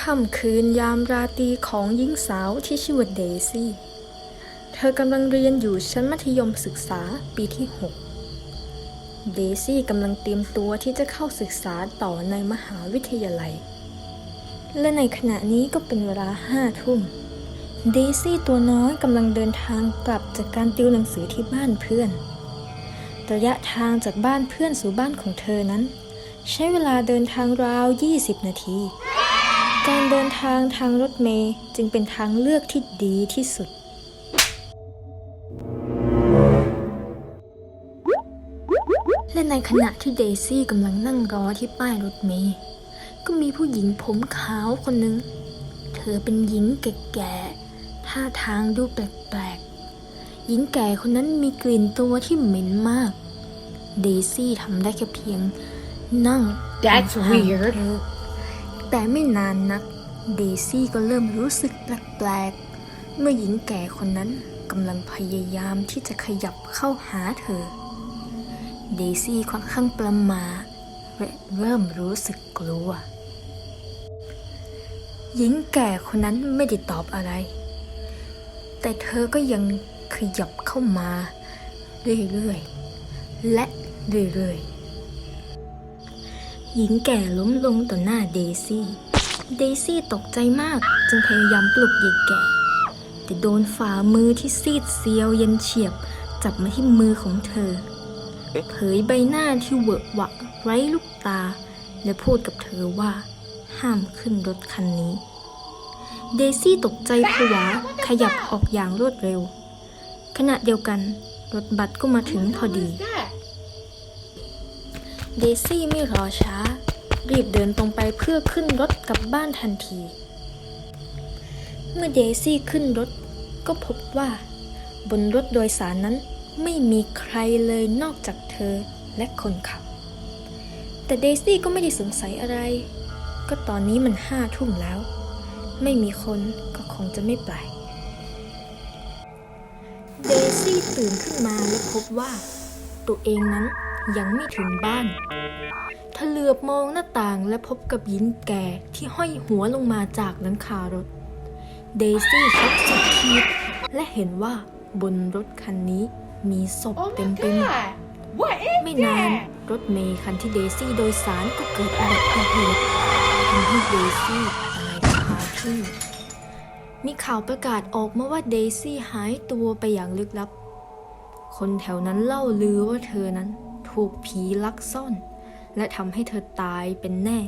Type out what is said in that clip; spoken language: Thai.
ค่ำคืนยามราตรีของหญิงสาวที่ชื่อว่าเดซี่ เธอกำลังเรียนอยู่ชั้นมัธยมศึกษาปีที่ 6 เดซี่กำลังเตรียมตัวที่จะเข้าศึกษาต่อในมหาวิทยาลัย และในขณะนี้ก็เป็นเวลาห้าทุ่ม เดซี่ตัวน้อยกำลังเดินทางกลับจากการติวหนังสือที่บ้านเพื่อน ระยะทางจากบ้านเพื่อนสู่บ้านของเธอนั้น ใช้เวลาเดินทางราว 20 นาที การเดินทางทางรถเมล์จึงเป็นทางเลือกที่ดีที่สุด และในขณะที่เดซี่กำลังนั่งรอที่ป้ายรถเมล์ก็มีผู้หญิงผมขาวคนหนึ่ง เธอเป็นหญิงแก่ๆท่าทางดูแปลกๆ หญิงแก่คนนั้นมีกลิ่นตัวที่เหม็นมาก เดซี่ทำได้แค่เพียงนั่ง That's ห่างๆ weird เธอ แต่ไม่นานนัก เดซี่ก็เริ่มรู้สึกแปลกๆ เมื่อหญิงแก่คนนั้นกำลังพยายามที่จะขยับเข้าหาเธอ เดซี่ค่อนข้างประมา และเริ่มรู้สึกกลัว หญิงแก่คนนั้นไม่ได้ตอบอะไร แต่เธอก็ยังขยับเข้ามา เรื่อยๆ และเรื่อยๆ หญิงแก่ล้มลงต่อหน้าเดซี่ เดซี่ตกใจมากจึงพยายามปลุกหญิงแก่ แต่โดนฝ่ามือที่ซีดเซียวเย็นเฉียบจับมาที่มือของเธอ เผยใบหน้าที่เวอะหวะไร้ลูกตา และพูดกับเธอว่า ห้ามขึ้นรถคันนี้ เดซี่ตกใจผวาขยับออกอย่างรวดเร็ว ขณะเดียวกันรถบัสก็มาถึงพอดี เดซี่ไม่รอช้า รีบเดินตรงไปเพื่อขึ้นรถกลับบ้านทันที เมื่อเดซี่ขึ้นรถก็พบว่า บนรถโดยสารนั้นไม่มีใครเลยนอกจากเธอและคนขับ แต่เดซี่ก็ไม่ได้สงสัยอะไร ก็ตอนนี้มันห้าทุ่มแล้ว ไม่มีคนก็คงจะไม่แปลกเดซี่ตื่นขึ้นมาและพบว่า ตัวเองนั้น ยังไม่ถึงบ้านเธอเหลือบมองหน้าต่างและพบกับหญิงแก่ที่ห้อยหัวลงมาจากหลังคารถ เดซี่ช็อกสุดขีดและเห็นว่าบนรถคันนี้มีศพ Oh เต็ม my ไปหมด god! What is ไม่นาน that? รถเมย์คันที่เดซี่โดยสารก็เกิดอุบัติเหตุทำให้เดซี่ตายคาที่มีข่าวประกาศออกมาว่าเดซี่หายตัวไปอย่างลึกลับ คนแถวนั้นเล่าลือว่าเธอนั้น ถูกผีลักซ่อน และทำให้เธอตายเป็นแน่